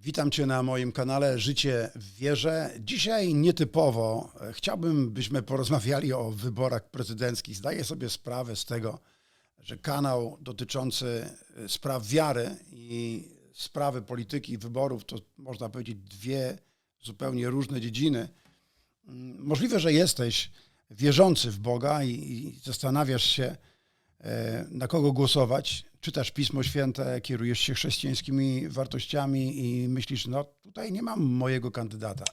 Witam Cię na moim kanale Życie w Wierze. Dzisiaj nietypowo e, chciałbym, byśmy porozmawiali o wyborach prezydenckich. Zdaję sobie sprawę z tego, że kanał dotyczący e, spraw wiary i sprawy polityki i wyborów to można powiedzieć dwie zupełnie różne dziedziny. Mm, Możliwe, że jesteś wierzący w Boga i, i zastanawiasz się, e, na kogo głosować. Czytasz Pismo Święte, kierujesz się chrześcijańskimi wartościami i myślisz, no tutaj nie mam mojego kandydata.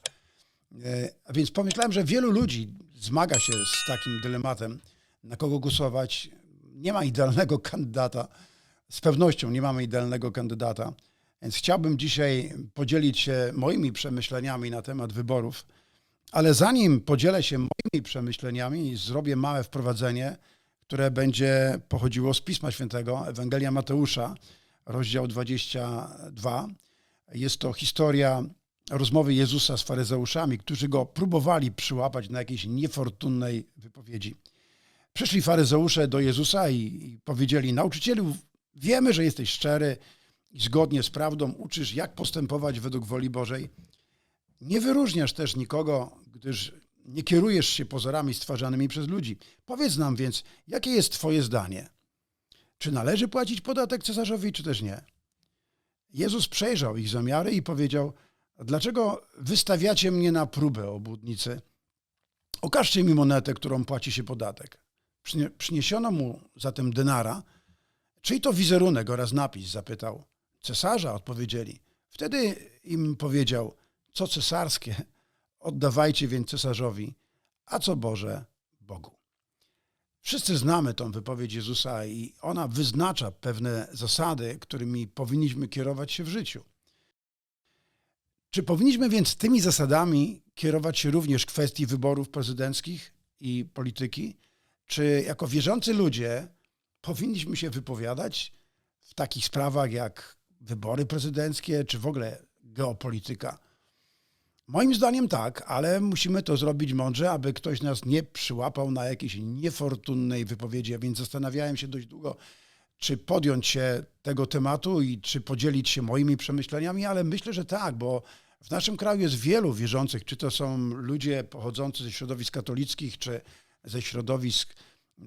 E, A więc pomyślałem, że wielu ludzi zmaga się z takim dylematem, na kogo głosować. Nie ma idealnego kandydata. Z pewnością nie mamy idealnego kandydata. Więc chciałbym dzisiaj podzielić się moimi przemyśleniami na temat wyborów. Ale zanim podzielę się moimi przemyśleniami, zrobię małe wprowadzenie, które będzie pochodziło z Pisma Świętego, Ewangelia Mateusza, rozdział 22. Jest to historia rozmowy Jezusa z faryzeuszami, którzy go próbowali przyłapać na jakiejś niefortunnej wypowiedzi. Przyszli faryzeusze do Jezusa i, powiedzieli: Nauczycielu, wiemy, że jesteś szczery i zgodnie z prawdą uczysz, jak postępować według woli Bożej. Nie wyróżniasz też nikogo, gdyż nie kierujesz się pozorami stwarzanymi przez ludzi. Powiedz nam więc, jakie jest Twoje zdanie? Czy należy płacić podatek cesarzowi, czy też nie? Jezus przejrzał ich zamiary i powiedział: Dlaczego wystawiacie mnie na próbę, obłudnicy? Okażcie mi monetę, którą płaci się podatek. Przynie- Przyniesiono mu zatem denara. Czyj to wizerunek oraz napis? zapytał. Cesarza, odpowiedzieli. Wtedy im powiedział: Co cesarskie, oddawajcie więc cesarzowi, a co Boże, Bogu. Wszyscy znamy tą wypowiedź Jezusa i ona wyznacza pewne zasady, którymi powinniśmy kierować się w życiu. Czy powinniśmy więc tymi zasadami kierować się również w kwestii wyborów prezydenckich i polityki? Czy jako wierzący ludzie powinniśmy się wypowiadać w takich sprawach jak wybory prezydenckie, czy w ogóle geopolityka? Moim zdaniem tak, ale musimy to zrobić mądrze, aby ktoś nas nie przyłapał na jakiejś niefortunnej wypowiedzi. A więc zastanawiałem się dość długo, czy podjąć się tego tematu i czy podzielić się moimi przemyśleniami, ale myślę, że tak, bo w naszym kraju jest wielu wierzących, czy to są ludzie pochodzący ze środowisk katolickich, czy ze środowisk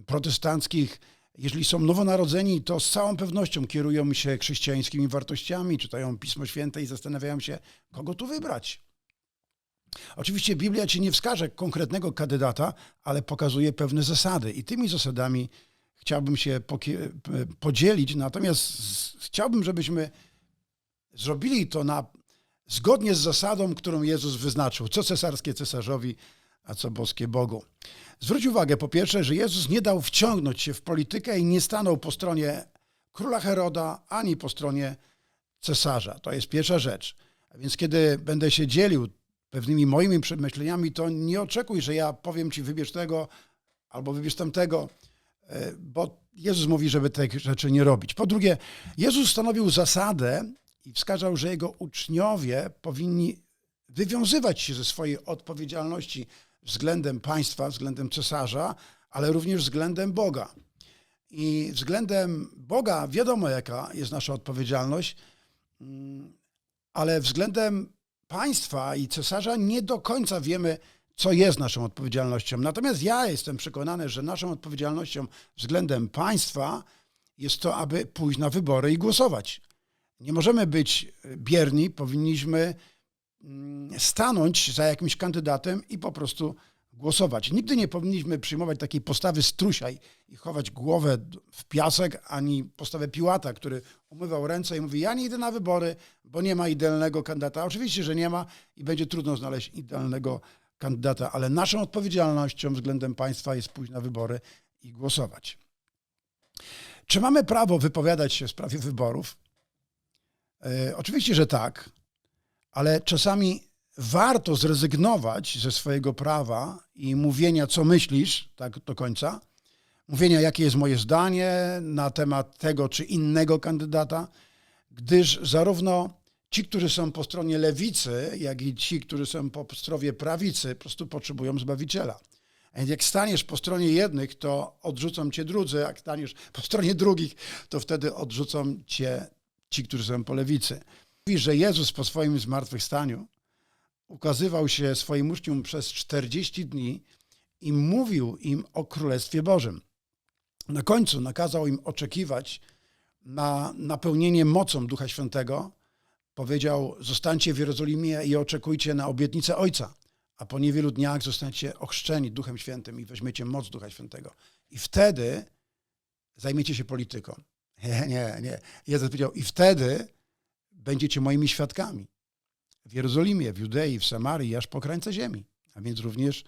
protestanckich. Jeżeli są nowonarodzeni, to z całą pewnością kierują się chrześcijańskimi wartościami, czytają Pismo Święte i zastanawiają się, kogo tu wybrać. Oczywiście Biblia ci nie wskaże konkretnego kandydata, ale pokazuje pewne zasady i tymi zasadami chciałbym się p- podzielić. Natomiast chciałbym, żebyśmy zrobili to na, zgodnie z zasadą, którą Jezus wyznaczył. Co cesarskie cesarzowi, a co boskie Bogu. Zwróć uwagę po pierwsze, że Jezus nie dał wciągnąć się w politykę i nie stanął po stronie króla Heroda, ani po stronie cesarza. To jest pierwsza rzecz. A więc kiedy będę się dzielił pewnymi moimi przemyśleniami, to nie oczekuj, że ja powiem ci wybierz tego albo wybierz tamtego, e, bo Jezus mówi, żeby tych rzeczy nie robić. Po drugie, Jezus stanowił zasadę i wskazał, że jego uczniowie powinni wywiązywać się ze swojej odpowiedzialności względem państwa, względem cesarza, ale również względem Boga. I względem Boga wiadomo, jaka jest nasza odpowiedzialność, mm, ale względem państwa i cesarza nie do końca wiemy, co jest naszą odpowiedzialnością. Natomiast ja jestem przekonany, że naszą odpowiedzialnością względem państwa jest to, aby pójść na wybory i głosować. Nie możemy być bierni, powinniśmy mm, stanąć za jakimś kandydatem i po prostu głosować. Nigdy nie powinniśmy przyjmować takiej postawy strusia i, chować głowę w piasek, ani postawę Piłata, który umywał ręce i mówi, ja nie idę na wybory, bo nie ma idealnego kandydata. Oczywiście, że nie ma i będzie trudno znaleźć idealnego kandydata, ale naszą odpowiedzialnością względem państwa jest pójść na wybory i głosować. Czy mamy prawo wypowiadać się w sprawie wyborów? E, oczywiście, że tak, ale czasami warto zrezygnować ze swojego prawa i mówienia, co myślisz, tak do końca, mówienia, jakie jest moje zdanie na temat tego czy innego kandydata, gdyż zarówno ci, którzy są po stronie lewicy, jak i ci, którzy są po stronie prawicy, po prostu potrzebują Zbawiciela. Więc jak staniesz po stronie jednych, to odrzucą cię drudzy, jak staniesz po stronie drugich, to wtedy odrzucą cię ci, którzy są po lewicy. Mówi, że Jezus po swoim zmartwychwstaniu ukazywał się swoim uczniom przez 40 dni i mówił im o Królestwie Bożym. Na końcu nakazał im oczekiwać na napełnienie mocą Ducha Świętego. Powiedział: Zostańcie w Jerozolimie i oczekujcie na obietnicę Ojca, a po niewielu dniach zostańcie ochrzczeni Duchem Świętym i weźmiecie moc Ducha Świętego. I wtedy zajmiecie się polityką. Nie, nie, nie. Jezus powiedział: I wtedy będziecie moimi świadkami w Jerozolimie, w Judei, w Samarii, aż po krańce ziemi. A więc również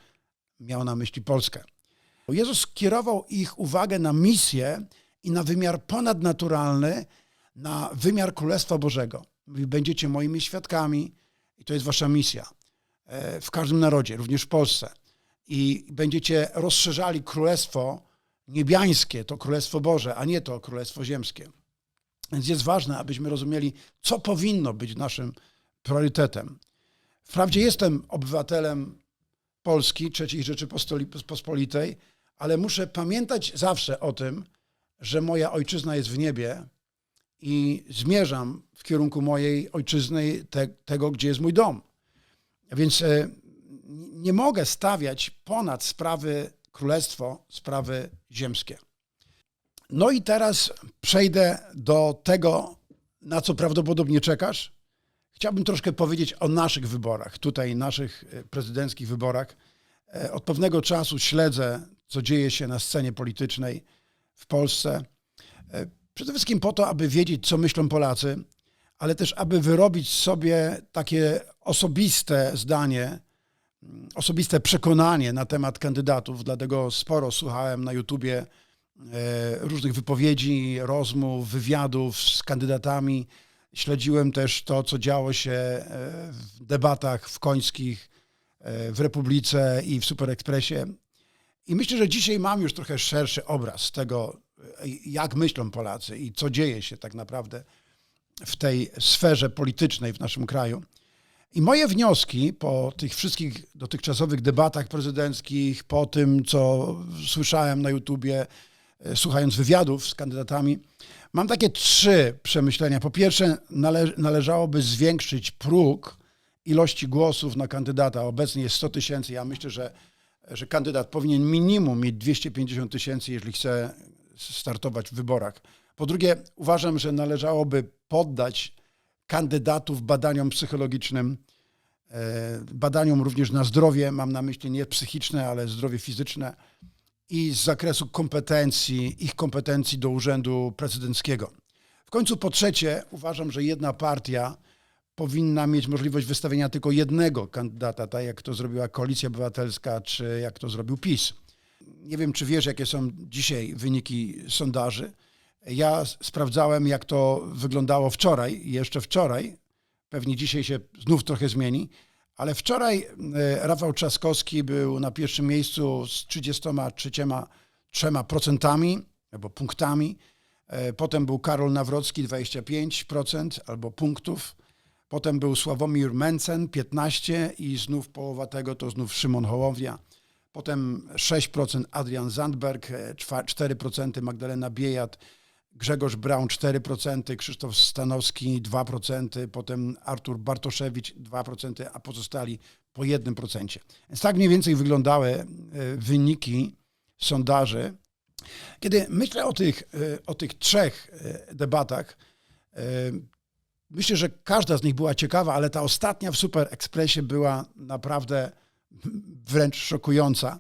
miał na myśli Polskę. Jezus skierował ich uwagę na misję i na wymiar ponadnaturalny, na wymiar Królestwa Bożego. Mówi, będziecie moimi świadkami i to jest wasza misja. E, W każdym narodzie, również w Polsce. I będziecie rozszerzali Królestwo niebiańskie, to Królestwo Boże, a nie to Królestwo Ziemskie. Więc jest ważne, abyśmy rozumieli, co powinno być naszym priorytetem. Wprawdzie jestem obywatelem Polski, III Rzeczypospolitej, ale muszę pamiętać zawsze o tym, że moja ojczyzna jest w niebie i zmierzam w kierunku mojej ojczyzny, te, tego, gdzie jest mój dom. Więc e, nie mogę stawiać ponad sprawy królestwo, sprawy ziemskie. No i teraz przejdę do tego, na co prawdopodobnie czekasz. Chciałbym troszkę powiedzieć o naszych wyborach, tutaj naszych e, prezydenckich wyborach. E, Od pewnego czasu śledzę, co dzieje się na scenie politycznej w Polsce. E, Przede wszystkim po to, aby wiedzieć, co myślą Polacy, ale też, aby wyrobić sobie takie osobiste zdanie, mm, osobiste przekonanie na temat kandydatów. Dlatego sporo słuchałem na YouTubie różnych wypowiedzi, rozmów, wywiadów z kandydatami. Śledziłem też to, co działo się e, w debatach w Końskich, e, w Republice i w Super Expressie. I myślę, że dzisiaj mam już trochę szerszy obraz tego, e, jak myślą Polacy i co dzieje się tak naprawdę w tej sferze politycznej w naszym kraju. I moje wnioski po tych wszystkich dotychczasowych debatach prezydenckich, po tym, co słyszałem na YouTubie, słuchając wywiadów z kandydatami, mam takie trzy przemyślenia. Po pierwsze, nale należałoby zwiększyć próg ilości głosów na kandydata. Obecnie jest 100 tysięcy. Ja myślę, że, że kandydat powinien minimum mieć 250 tysięcy, jeżeli chce startować w wyborach. Po drugie, uważam, że należałoby poddać kandydatów badaniom psychologicznym, e, badaniom również na zdrowie, mam na myśli nie psychiczne, ale zdrowie fizyczne i z zakresu kompetencji, ich kompetencji do urzędu prezydenckiego. W końcu po trzecie, uważam, że jedna partia powinna mieć możliwość wystawienia tylko jednego kandydata, tak jak to zrobiła Koalicja Obywatelska, czy jak to zrobił PiS. Nie wiem, czy wiesz, jakie są dzisiaj wyniki sondaży. Ja sprawdzałem, jak to wyglądało wczoraj, jeszcze wczoraj, pewnie dzisiaj się znów trochę zmieni, ale wczoraj e, Rafał Trzaskowski był na pierwszym miejscu z 33% albo punktami. E, Potem był Karol Nawrocki 25% albo punktów. Potem był Sławomir Mencen 15 i znów połowa tego to znów Szymon Hołownia. Potem 6% Adrian Zandberg, e, czwa- 4% Magdalena Biejat, Grzegorz Braun 4%, Krzysztof Stanowski 2%, potem Artur Bartoszewicz 2%, a pozostali po 1%. Więc tak mniej więcej wyglądały e, wyniki sondaży. Kiedy myślę o tych, e, o tych trzech e, debatach, myślę, że każda z nich była ciekawa, ale ta ostatnia w Super Expressie była naprawdę wręcz szokująca.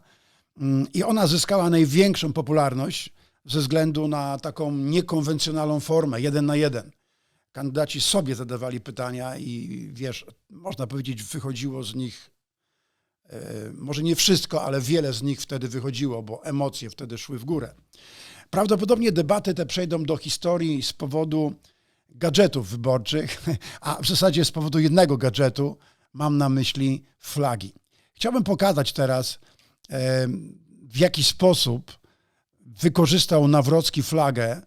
Mm, I ona zyskała największą popularność ze względu na taką niekonwencjonalną formę, jeden na jeden. Kandydaci sobie zadawali pytania i wiesz, można powiedzieć, wychodziło z nich, e, może nie wszystko, ale wiele z nich wtedy wychodziło, bo emocje wtedy szły w górę. Prawdopodobnie debaty te przejdą do historii z powodu gadżetów wyborczych, a w zasadzie z powodu jednego gadżetu, mam na myśli flagi. Chciałbym pokazać teraz, e, w jaki sposób wykorzystał Nawrocki flagę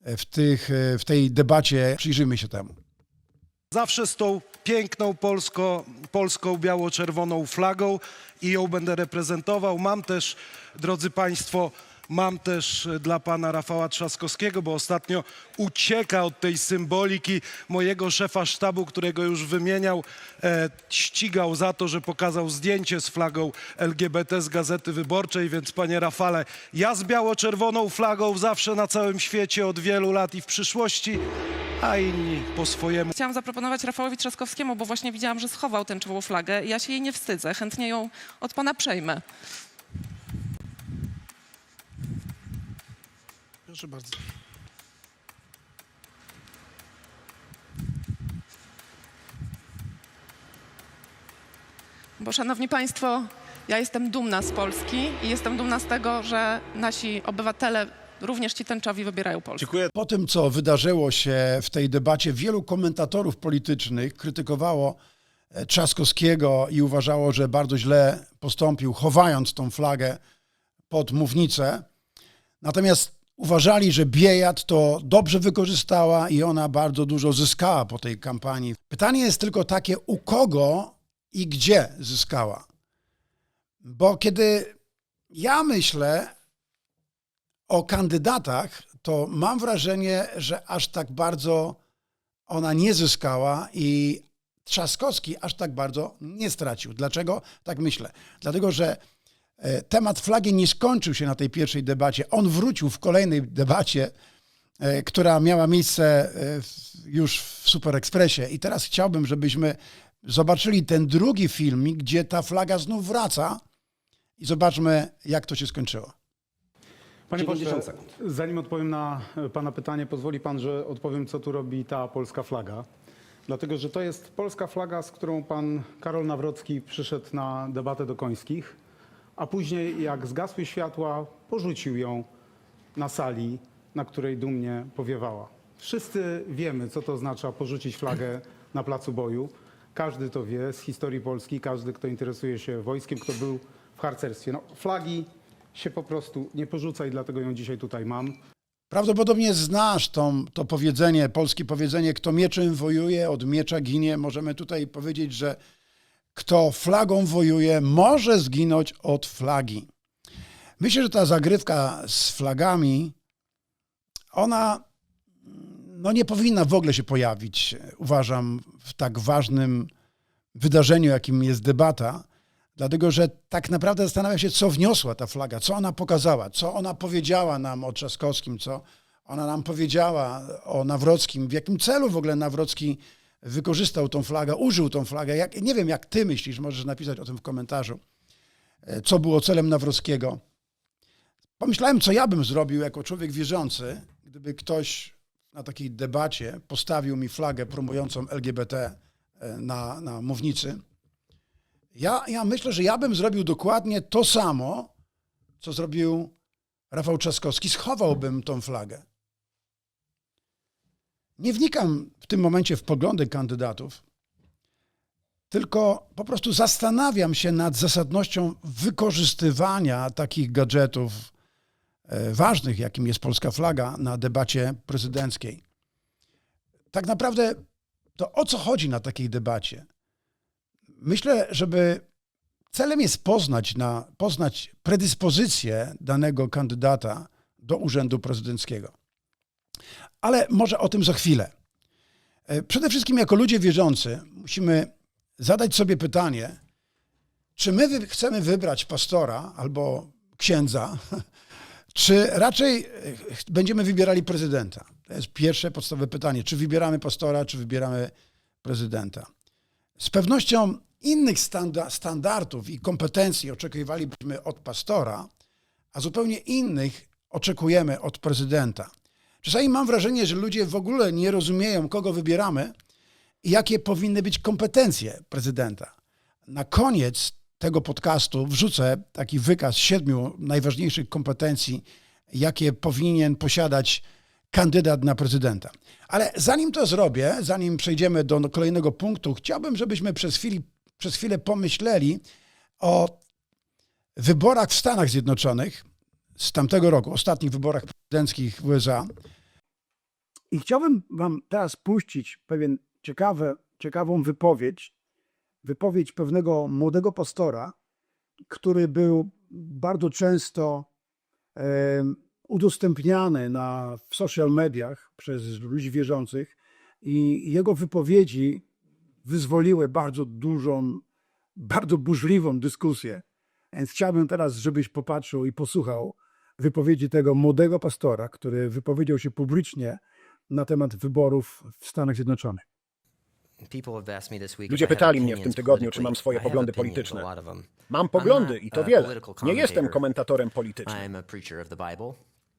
w, tych, e, w tej debacie. Przyjrzyjmy się temu. Zawsze z tą piękną polsko, polską biało-czerwoną flagą i ją będę reprezentował. Mam też, drodzy Państwo, mam też e, dla pana Rafała Trzaskowskiego, bo ostatnio ucieka od tej symboliki mojego szefa sztabu, którego już wymieniał. E, ścigał za to, że pokazał zdjęcie z flagą LGBT z Gazety Wyborczej, więc panie Rafale, ja z biało-czerwoną flagą zawsze na całym świecie od wielu lat i w przyszłości, a inni po swojemu. Chciałam zaproponować Rafałowi Trzaskowskiemu, bo właśnie widziałam, że schował tęczową flagę. Ja się jej nie wstydzę, chętnie ją od pana przejmę. Proszę bardzo. Bo szanowni państwo, ja jestem dumna z Polski i jestem dumna z tego, że nasi obywatele, również ci tęczowi, wybierają Polskę. Dziękuję. Po tym, co wydarzyło się w tej debacie, wielu komentatorów politycznych krytykowało e, Trzaskowskiego i uważało, że bardzo źle postąpił, chowając tą flagę pod mównicę. Natomiast uważali, że Biejat to dobrze wykorzystała i ona bardzo dużo zyskała po tej kampanii. Pytanie jest tylko takie, u kogo i gdzie zyskała. Bo kiedy ja myślę o kandydatach, to mam wrażenie, że aż tak bardzo ona nie zyskała i Trzaskowski aż tak bardzo nie stracił. Dlaczego tak myślę? Dlatego, że temat flagi nie skończył się na tej pierwszej debacie. On wrócił w kolejnej debacie, e, która miała miejsce e, już w Super Expressie. I teraz chciałbym, żebyśmy zobaczyli ten drugi filmik, gdzie ta flaga znów wraca i zobaczmy, jak to się skończyło. Panie 90 pośle, zanim odpowiem na e, Pana pytanie, pozwoli Pan, że odpowiem, co tu robi ta polska flaga. Dlatego, że to jest polska flaga, z którą Pan Karol Nawrocki przyszedł na debatę do Końskich, a później, jak zgasły światła, porzucił ją na sali, na której dumnie powiewała. Wszyscy wiemy, co to oznacza porzucić flagę na placu boju. Każdy to wie z historii Polski, każdy, kto interesuje się wojskiem, kto był w harcerstwie. No, flagi się po prostu nie porzuca i dlatego ją dzisiaj tutaj mam. Prawdopodobnie znasz tą, to powiedzenie, polskie powiedzenie, kto mieczem wojuje, od miecza ginie. Możemy tutaj powiedzieć, że kto flagą wojuje, może zginąć od flagi. Myślę, że ta zagrywka z flagami, ona no nie powinna w ogóle się pojawić, uważam, w tak ważnym wydarzeniu, jakim jest debata, dlatego że tak naprawdę zastanawiam się, co wniosła ta flaga, co ona pokazała, co ona powiedziała nam o Trzaskowskim, co ona nam powiedziała o Nawrockim, w jakim celu w ogóle Nawrocki wykorzystał tą flagę, użył tą flagę. Jak, nie wiem, jak ty myślisz, możesz napisać o tym w komentarzu, e, co było celem Nawrockiego. Pomyślałem, co ja bym zrobił jako człowiek wierzący, gdyby ktoś na takiej debacie postawił mi flagę promującą LGBT e, na, na mównicy. Ja, ja myślę, że ja bym zrobił dokładnie to samo, co zrobił Rafał Trzaskowski. Schowałbym tą flagę. Nie wnikam w tym momencie w poglądy kandydatów, tylko po prostu zastanawiam się nad zasadnością wykorzystywania takich gadżetów e, ważnych, jakim jest polska flaga, na debacie prezydenckiej. Tak naprawdę to o co chodzi na takiej debacie? Myślę, żeby celem jest poznać, na, poznać predyspozycję danego kandydata do urzędu prezydenckiego. Ale może o tym za chwilę. E, Przede wszystkim, jako ludzie wierzący, musimy zadać sobie pytanie, czy my chcemy wybrać pastora albo księdza, czy raczej e, będziemy wybierali prezydenta? To jest pierwsze podstawowe pytanie. Czy wybieramy pastora, czy wybieramy prezydenta? Z pewnością innych standa- standardów i kompetencji oczekiwalibyśmy od pastora, a zupełnie innych oczekujemy od prezydenta. Czasami mam wrażenie, że ludzie w ogóle nie rozumieją, kogo wybieramy i jakie powinny być kompetencje prezydenta. Na koniec tego podcastu wrzucę taki wykaz siedmiu najważniejszych kompetencji, jakie powinien posiadać kandydat na prezydenta. Ale zanim to zrobię, zanim przejdziemy do kolejnego punktu, chciałbym, żebyśmy przez, chwili, przez chwilę pomyśleli o wyborach w Stanach Zjednoczonych z tamtego roku, ostatnich wyborach prezydenckich w USA. I chciałbym wam teraz puścić pewien ciekawe, ciekawą wypowiedź, wypowiedź pewnego młodego pastora, który był bardzo często em, udostępniane na, w social mediach przez ludzi wierzących i jego wypowiedzi wyzwoliły bardzo dużą, bardzo burzliwą dyskusję. Więc chciałbym teraz, żebyś popatrzył i posłuchał wypowiedzi tego młodego pastora, który wypowiedział się publicznie na temat wyborów w Stanach Zjednoczonych. Ludzie pytali mnie w tym tygodniu, czy mam swoje poglądy polityczne. Mam poglądy i to wiele. Nie jestem komentatorem politycznym.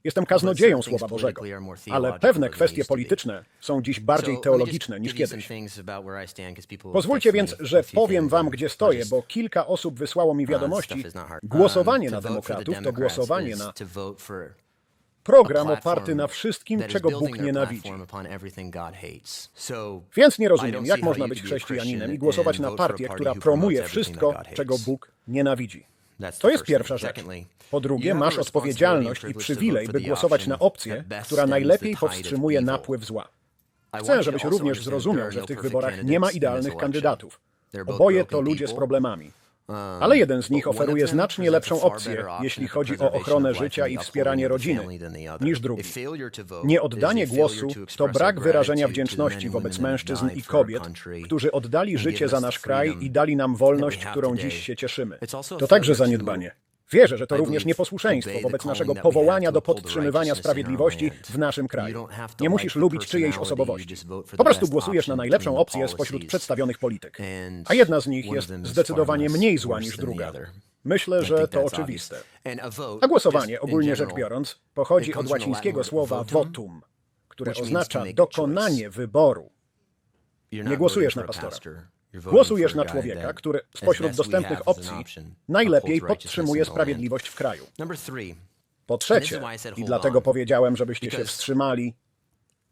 Jestem kaznodzieją Słowa Bożego. Ale pewne kwestie polityczne są dziś bardziej teologiczne niż kiedyś. Pozwólcie więc, że powiem wam, gdzie stoję, bo kilka osób wysłało mi wiadomości. Głosowanie na demokratów to głosowanie na program oparty na wszystkim, czego Bóg nienawidzi. Więc nie rozumiem, jak można być chrześcijaninem i głosować na partię, która promuje wszystko, czego Bóg nienawidzi. To jest pierwsza rzecz. Po drugie, masz odpowiedzialność i przywilej, by głosować na opcję, która najlepiej powstrzymuje napływ zła. Chcę, żebyś również zrozumiał, że w tych wyborach nie ma idealnych kandydatów. Oboje to ludzie z problemami. Ale jeden z nich oferuje znacznie lepszą opcję, jeśli chodzi o ochronę życia i wspieranie rodziny, niż drugi. Nieoddanie głosu to brak wyrażenia wdzięczności wobec mężczyzn i kobiet, którzy oddali życie za nasz kraj i dali nam wolność, którą dziś się cieszymy. To także zaniedbanie. Wierzę, że to również nieposłuszeństwo wobec naszego powołania do podtrzymywania sprawiedliwości w naszym kraju. Nie musisz lubić czyjejś osobowości. Po prostu głosujesz na najlepszą opcję spośród przedstawionych polityk. A jedna z nich jest zdecydowanie mniej zła niż druga. Myślę, że to oczywiste. A głosowanie, ogólnie rzecz biorąc, pochodzi od łacińskiego słowa votum, które oznacza dokonanie wyboru. Nie głosujesz na pastora. Głosujesz na człowieka, który spośród dostępnych opcji najlepiej podtrzymuje sprawiedliwość w kraju. Po trzecie, i dlatego powiedziałem, żebyście się wstrzymali,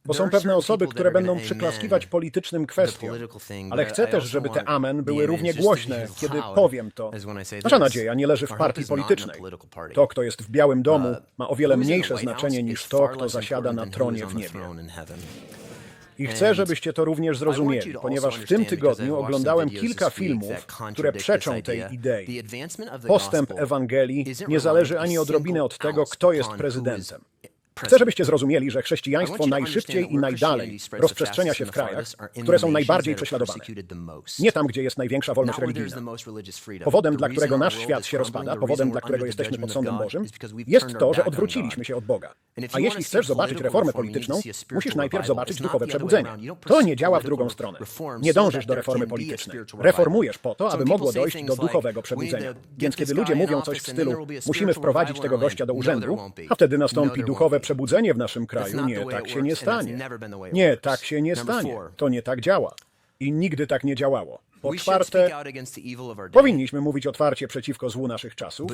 bo są pewne osoby, które będą przyklaskiwać politycznym kwestiom, ale chcę też, żeby te amen były równie głośne, kiedy powiem to. Nasza nadzieja nie leży w partii politycznej. To, kto jest w Białym Domu, ma o wiele mniejsze znaczenie niż to, kto zasiada na tronie w niebie. I chcę, żebyście to również zrozumieli, ponieważ w tym tygodniu oglądałem kilka filmów, które przeczą tej idei. Postęp Ewangelii nie zależy ani odrobinę od tego, kto jest prezydentem. Chcę, żebyście zrozumieli, że chrześcijaństwo najszybciej i najdalej rozprzestrzenia się w krajach, które są najbardziej prześladowane. Nie tam, gdzie jest największa wolność religijna. Powodem, dla którego nasz świat się rozpada, powodem, dla którego jesteśmy pod sądem Bożym, jest to, że odwróciliśmy się od Boga. A jeśli chcesz zobaczyć reformę polityczną, musisz najpierw zobaczyć duchowe przebudzenie. To nie działa w drugą stronę. Nie dążysz do reformy politycznej. Reformujesz po to, aby mogło dojść do duchowego przebudzenia. Więc kiedy ludzie mówią coś w stylu musimy wprowadzić tego gościa do urzędu, a wtedy nastąpi duchowe przebudzenie w naszym kraju, nie, tak się nie stanie. Nie, tak się nie stanie. To nie tak działa. I nigdy tak nie działało. Po czwarte, powinniśmy mówić otwarcie przeciwko złu naszych czasów,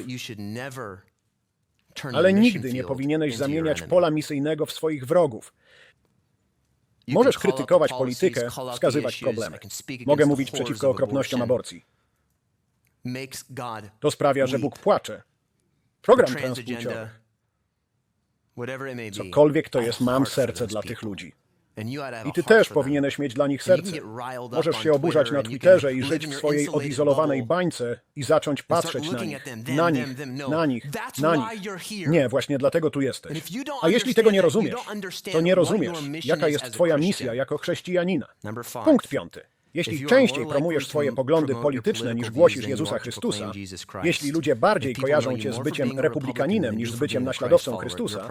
ale nigdy nie powinieneś zamieniać pola misyjnego w swoich wrogów. Możesz krytykować politykę, wskazywać problemy. Mogę mówić przeciwko okropnościom aborcji. To sprawia, że Bóg płacze. Program transpłciowy. Cokolwiek to jest, mam serce dla tych ludzi. I ty też powinieneś mieć dla nich serce. Możesz się oburzać na Twitterze i żyć w swojej odizolowanej bańce i zacząć patrzeć na nich, na nich, na nich, na nich. Nie, właśnie dlatego tu jesteś. A jeśli tego nie rozumiesz, to nie rozumiesz, jaka jest twoja misja jako chrześcijanina. Punkt piąty. Jeśli częściej promujesz swoje poglądy polityczne niż głosisz Jezusa Chrystusa, jeśli ludzie bardziej kojarzą cię z byciem republikaninem niż z byciem naśladowcą Chrystusa,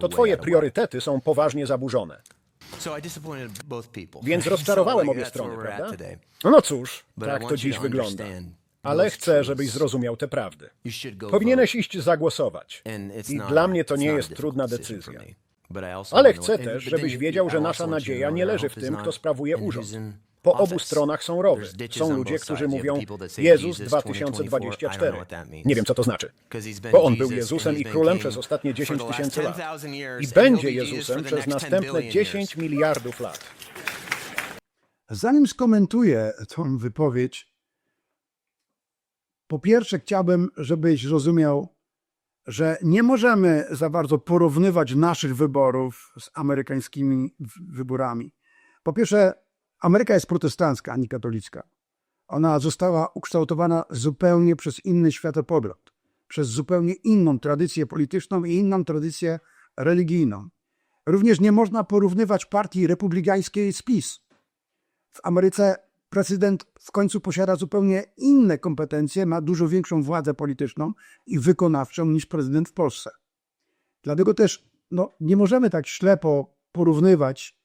to twoje priorytety są poważnie zaburzone. Więc rozczarowałem obie strony, prawda? No cóż, tak to dziś wygląda. Ale chcę, żebyś zrozumiał tę prawdę. Powinieneś iść zagłosować. I dla mnie to nie jest trudna decyzja. Ale chcę też, żebyś wiedział, że nasza nadzieja nie leży w tym, kto sprawuje urząd. Po obu stronach są rowy. Są ludzie, którzy mówią Jezus 2024. Nie wiem, co to znaczy. Bo On był Jezusem i Królem przez ostatnie 10 tysięcy lat. I będzie Jezusem przez następne 10 miliardów lat. Zanim skomentuję tę wypowiedź, po pierwsze chciałbym, żebyś zrozumiał, że nie możemy za bardzo porównywać naszych wyborów z amerykańskimi wyborami. Po pierwsze, Ameryka jest protestancka, a nie katolicka. Ona została ukształtowana zupełnie przez inny światopogląd. przez zupełnie inną tradycję polityczną i inną tradycję religijną. Również nie można porównywać partii republikańskiej z PiS. W Ameryce prezydent w końcu posiada zupełnie inne kompetencje, ma dużo większą władzę polityczną i wykonawczą niż prezydent w Polsce. Dlatego też no, nie możemy tak ślepo porównywać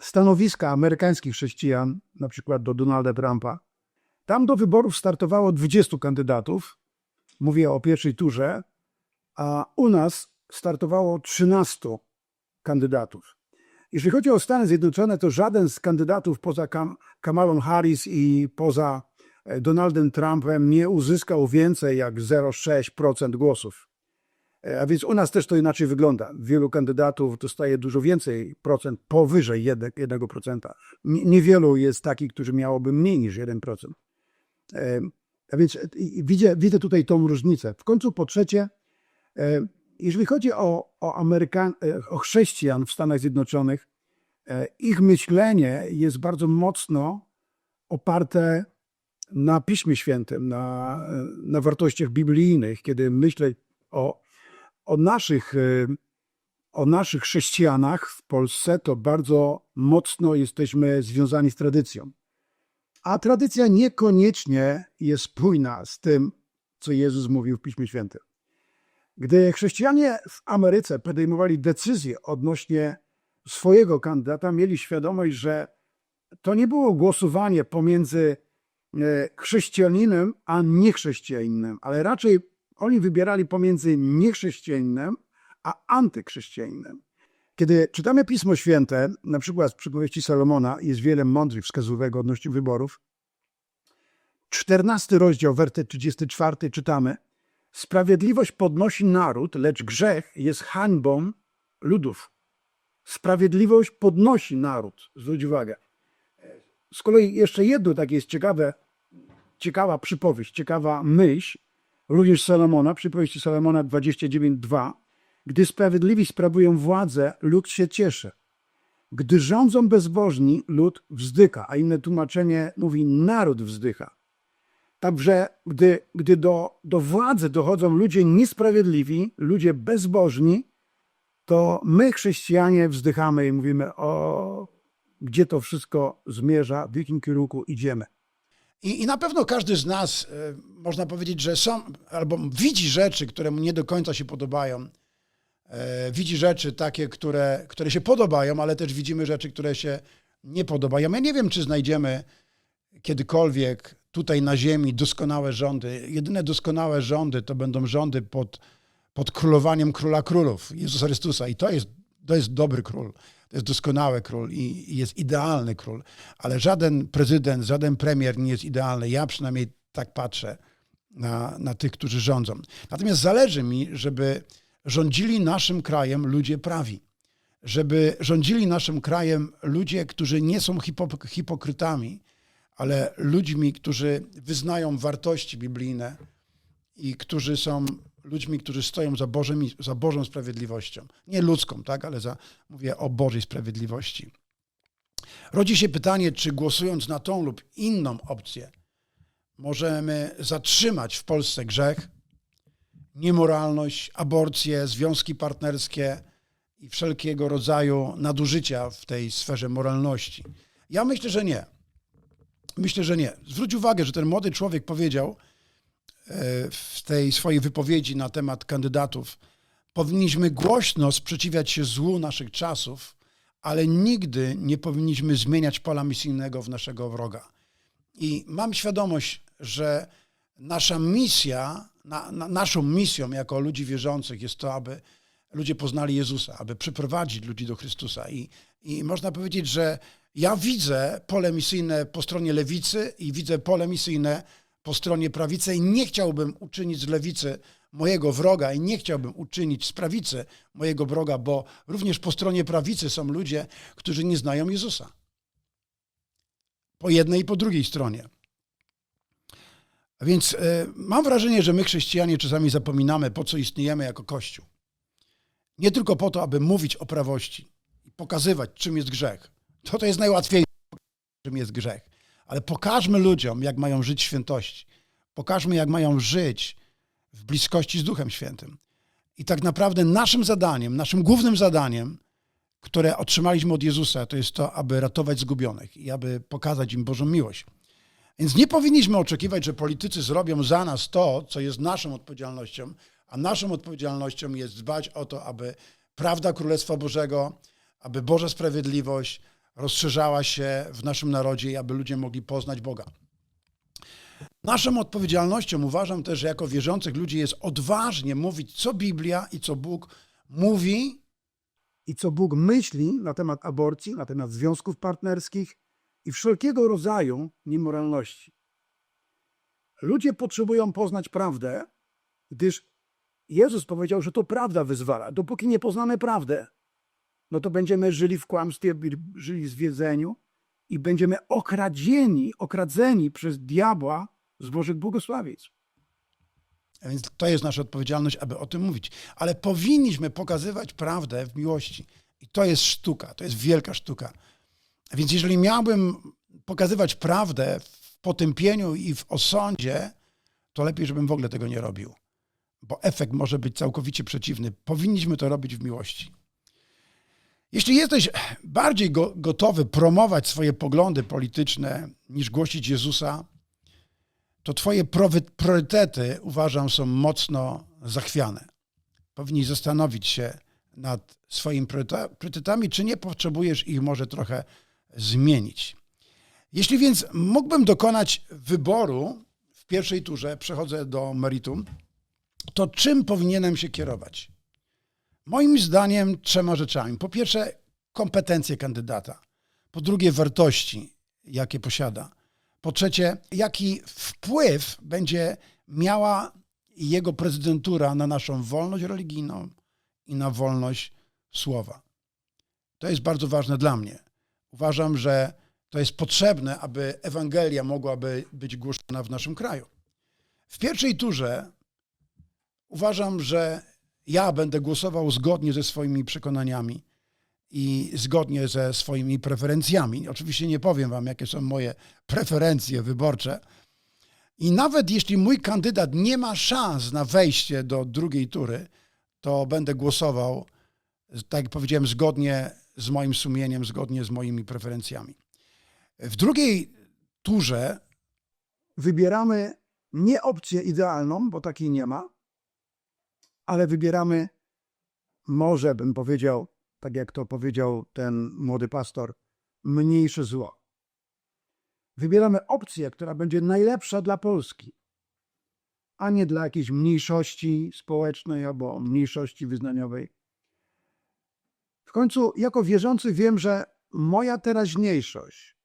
stanowiska amerykańskich chrześcijan, na przykład do Donalda Trumpa. Tam do wyborów startowało 20 kandydatów, mówię o pierwszej turze, a u nas startowało 13 kandydatów. Jeżeli chodzi o Stany Zjednoczone, to żaden z kandydatów poza Kam Kamalą Harris i poza e, Donaldem Trumpem nie uzyskał więcej jak 0,6% głosów. E, A więc u nas też to inaczej wygląda. Wielu kandydatów dostaje dużo więcej procent, powyżej 1%. 1%. Nie- Niewielu jest takich, którzy miałoby mniej niż 1%. E, A więc e, widzę, widzę tutaj tą różnicę. W końcu po trzecie, e, jeżeli chodzi o, o, Amerykan, o chrześcijan w Stanach Zjednoczonych, ich myślenie jest bardzo mocno oparte na Piśmie Świętym, na, na wartościach biblijnych. Kiedy myślę o, o, naszych, e, o naszych chrześcijanach w Polsce, to bardzo mocno jesteśmy związani z tradycją. A tradycja niekoniecznie jest spójna z tym, co Jezus mówił w Piśmie Świętym. Gdy chrześcijanie w Ameryce podejmowali decyzje odnośnie swojego kandydata, mieli świadomość, że to nie było głosowanie pomiędzy e, chrześcijaninem a niechrześcijaninem, ale raczej oni wybierali pomiędzy niechrześcijaninem a antychrześcijaninem. Kiedy czytamy Pismo Święte, na przykład w przypowieści Salomona, jest wiele mądrych wskazówek odnośnie wyborów. 14 rozdział, werset 34 czytamy – Sprawiedliwość podnosi naród, lecz grzech jest hańbą ludów. Sprawiedliwość podnosi naród. Zwróć uwagę. Z kolei jeszcze jedno takie jest ciekawe, ciekawa przypowieść, ciekawa myśl, również Salomona, przypowieści Salomona 29:2. Gdy sprawiedliwi sprawują władzę, lud się cieszy. Gdy rządzą bezbożni, lud wzdycha, a inne tłumaczenie mówi naród wzdycha. Także gdy, gdy do, do władzy dochodzą ludzie niesprawiedliwi, ludzie bezbożni, to my, chrześcijanie, wzdychamy i mówimy: O, gdzie to wszystko zmierza, w jakim kierunku idziemy. I, I na pewno każdy z nas, e, można powiedzieć, że są, albo widzi rzeczy, które mu nie do końca się podobają. E, widzi rzeczy takie, które, które się podobają, ale też widzimy rzeczy, które się nie podobają. Ja nie wiem, czy znajdziemy kiedykolwiek tutaj na ziemi doskonałe rządy. Jedyne doskonałe rządy to będą rządy pod, pod królowaniem króla królów, Jezusa Chrystusa. I to jest, to jest dobry król. To jest doskonały król i, i jest idealny król. Ale żaden prezydent, żaden premier nie jest idealny. Ja przynajmniej tak patrzę na, na tych, którzy rządzą. Natomiast zależy mi, żeby rządzili naszym krajem ludzie prawi. Żeby rządzili naszym krajem ludzie, którzy nie są hipok- hipokrytami, ale ludźmi, którzy wyznają wartości biblijne i którzy są ludźmi, którzy stoją za, Bożym, za Bożą sprawiedliwością. Nie ludzką, tak, ale za, mówię o Bożej sprawiedliwości. Rodzi się pytanie, czy głosując na tą lub inną opcję, możemy zatrzymać w Polsce grzech, niemoralność, aborcje, związki partnerskie i wszelkiego rodzaju nadużycia w tej sferze moralności. Ja myślę, że nie. Myślę, że nie. Zwróć uwagę, że ten młody człowiek powiedział w tej swojej wypowiedzi na temat kandydatów, powinniśmy głośno sprzeciwiać się złu naszych czasów, ale nigdy nie powinniśmy zmieniać pola misyjnego w naszego wroga. I mam świadomość, że nasza misja, na, na, naszą misją jako ludzi wierzących jest to, aby ludzie poznali Jezusa, aby przyprowadzić ludzi do Chrystusa. I, I można powiedzieć, że ja widzę pole misyjne po stronie lewicy i widzę pole misyjne po stronie prawicy i nie chciałbym uczynić z lewicy mojego wroga i nie chciałbym uczynić z prawicy mojego wroga, bo również po stronie prawicy są ludzie, którzy nie znają Jezusa. Po jednej i po drugiej stronie. Więc y, mam wrażenie, że my chrześcijanie czasami zapominamy, po co istniejemy jako Kościół. Nie tylko po to, aby mówić o prawości i pokazywać, czym jest grzech. To to jest najłatwiejsze, czym jest grzech. Ale pokażmy ludziom, jak mają żyć świętości. Pokażmy, jak mają żyć w bliskości z Duchem Świętym. I tak naprawdę naszym zadaniem, naszym głównym zadaniem, które otrzymaliśmy od Jezusa, to jest to, aby ratować zgubionych i aby pokazać im Bożą miłość. Więc nie powinniśmy oczekiwać, że politycy zrobią za nas to, co jest naszą odpowiedzialnością, a naszą odpowiedzialnością jest dbać o to, aby prawda Królestwa Bożego, aby Boża sprawiedliwość rozszerzała się w naszym narodzie aby ludzie mogli poznać Boga. Naszą odpowiedzialnością uważam też, że jako wierzących ludzi jest odważnie mówić, co Biblia i co Bóg mówi I co Bóg myśli na temat aborcji, na temat związków partnerskich i wszelkiego rodzaju niemoralności. Ludzie potrzebują poznać prawdę, gdyż Jezus powiedział, że to prawda wyzwala. Dopóki nie poznamy prawdę, no to będziemy żyli w kłamstwie, żyli w zwiedzeniu i będziemy okradzieni, okradzeni przez diabła z Bożych błogosławieństw. A Więc to jest nasza odpowiedzialność, aby o tym mówić. Ale powinniśmy pokazywać prawdę w miłości. I to jest sztuka, to jest wielka sztuka. A Więc jeżeli miałbym pokazywać prawdę w potępieniu i w osądzie, to lepiej, żebym w ogóle tego nie robił. Bo efekt może być całkowicie przeciwny. Powinniśmy to robić w miłości. Jeśli jesteś bardziej go, gotowy promować swoje poglądy polityczne niż głosić Jezusa, to twoje priorytety, uważam, są mocno zachwiane. Powinni zastanowić się nad swoimi prioryte- priorytetami, czy nie potrzebujesz ich może trochę zmienić. Jeśli więc mógłbym dokonać wyboru w pierwszej turze, przechodzę do meritum, to czym powinienem się kierować? Moim zdaniem trzema rzeczami. Po pierwsze, kompetencje kandydata. Po drugie, wartości, jakie posiada. Po trzecie, jaki wpływ będzie miała jego prezydentura na naszą wolność religijną i na wolność słowa. To jest bardzo ważne dla mnie. Uważam, że to jest potrzebne, aby Ewangelia mogłaby być głoszona w naszym kraju. W pierwszej turze uważam, że ja będę głosował zgodnie ze swoimi przekonaniami i zgodnie ze swoimi preferencjami. Oczywiście nie powiem wam, jakie są moje preferencje wyborcze. I nawet jeśli mój kandydat nie ma szans na wejście do drugiej tury, to będę głosował, tak jak powiedziałem, zgodnie z moim sumieniem, zgodnie z moimi preferencjami. W drugiej turze Wybieramy nie opcję idealną, bo takiej nie ma, ale wybieramy, może bym powiedział, tak jak to powiedział ten młody pastor, mniejsze zło. Wybieramy opcję, która będzie najlepsza dla Polski, a nie dla jakiejś mniejszości społecznej albo mniejszości wyznaniowej. W końcu, jako wierzący, wiem, że moja teraźniejszość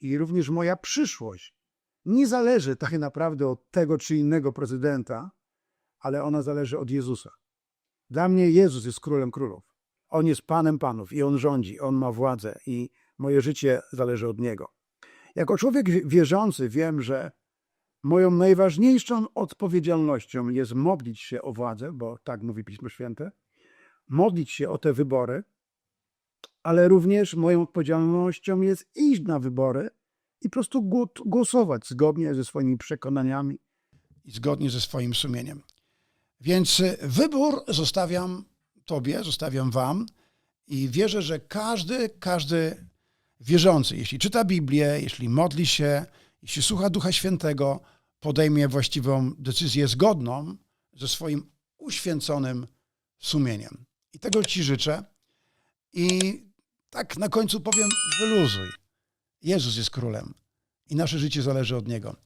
i również moja przyszłość nie zależy tak naprawdę od tego czy innego prezydenta, ale ona zależy od Jezusa. Dla mnie Jezus jest królem królów. On jest panem panów i on rządzi, on ma władzę i moje życie zależy od niego. Jako człowiek wi- wierzący wiem, że moją najważniejszą odpowiedzialnością jest modlić się o władzę, bo tak mówi Pismo Święte, modlić się o te wybory, ale również moją odpowiedzialnością jest iść na wybory i po prostu gło- głosować zgodnie ze swoimi przekonaniami. i zgodnie ze swoim sumieniem. Więc y, wybór zostawiam Tobie, zostawiam Wam i wierzę, że każdy, każdy wierzący, jeśli czyta Biblię, jeśli modli się, jeśli słucha Ducha Świętego, podejmie właściwą decyzję zgodną ze swoim uświęconym sumieniem. I tego Ci życzę. I tak na końcu powiem, wyluzuj. Jezus jest królem i nasze życie zależy od Niego.